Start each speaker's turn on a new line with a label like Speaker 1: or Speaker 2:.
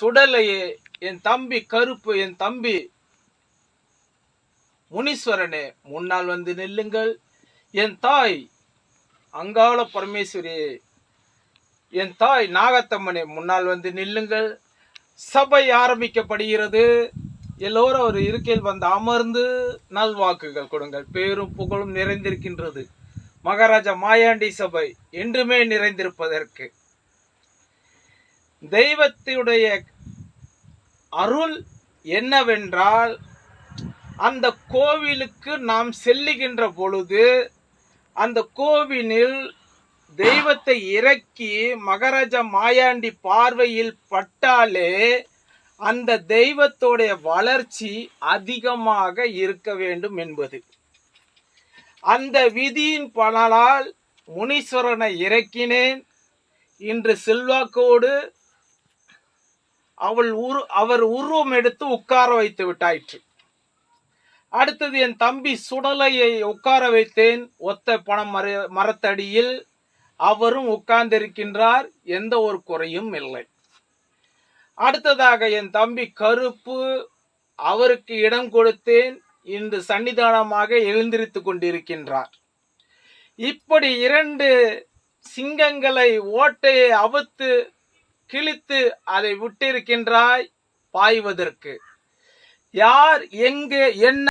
Speaker 1: சுடலையே என் தம்பி கருப்பு என் தம்பி முனீஸ்வரனே முன்னால் வந்து நில்லுங்கள். என் தாய் அங்காள பரமேஸ்வரியே என் தாய் நாகத்தம்மனே முன்னால் வந்து நில்லுங்கள். சபை ஆரம்பிக்கப்படுகிறது. எல்லோரும் ஒரு இருக்கையில் வந்து அமர்ந்து நல்வாக்குகள் கொடுங்கள். பேரும் புகழும் நிறைந்திருக்கின்றது. மகாராஜா மாயாண்டி சபை என்றுமே நிறைந்திருப்பதற்கு. தெய்வத்தினுடைய அருள் என்னவென்றால் அந்த கோவிலுக்கு நாம் செல்லுகின்ற பொழுது அந்த கோவிலில் தெய்வத்தை இறக்கி மகாராஜா மாயாண்டி பார்வையில் பட்டாலே அந்த தெய்வத்தோடைய வளர்ச்சி அதிகமாக இருக்க வேண்டும் என்பது. அந்த விதியின் பலனால் முனீஸ்வரனை இறக்கினேன். இன்று செல்வாக்கோடு அவள் உரு அவர் உருவம் எடுத்து உட்கார வைத்து விட்டாயிற்று. அடுத்தது என் தம்பி சுடலையை உட்கார வைத்தேன். ஒத்த பணம் மர மரத்தடியில் அவரும் உட்கார்ந்திருக்கின்றார். எந்த ஒரு குறையும் இல்லை. அடுத்ததாக என் தம்பி கருப்பு அவருக்கு இடம் கொடுத்தேன். இன்று சன்னிதானமாக எழுந்திருத்து கொண்டிருக்கின்றார். இப்படி இரண்டு சிங்கங்களை ஓட்டையை அவுத்து கிழித்து அதை விட்டிருக்கின்றாய் பாய்வதற்கு. யார் எங்கே என்ன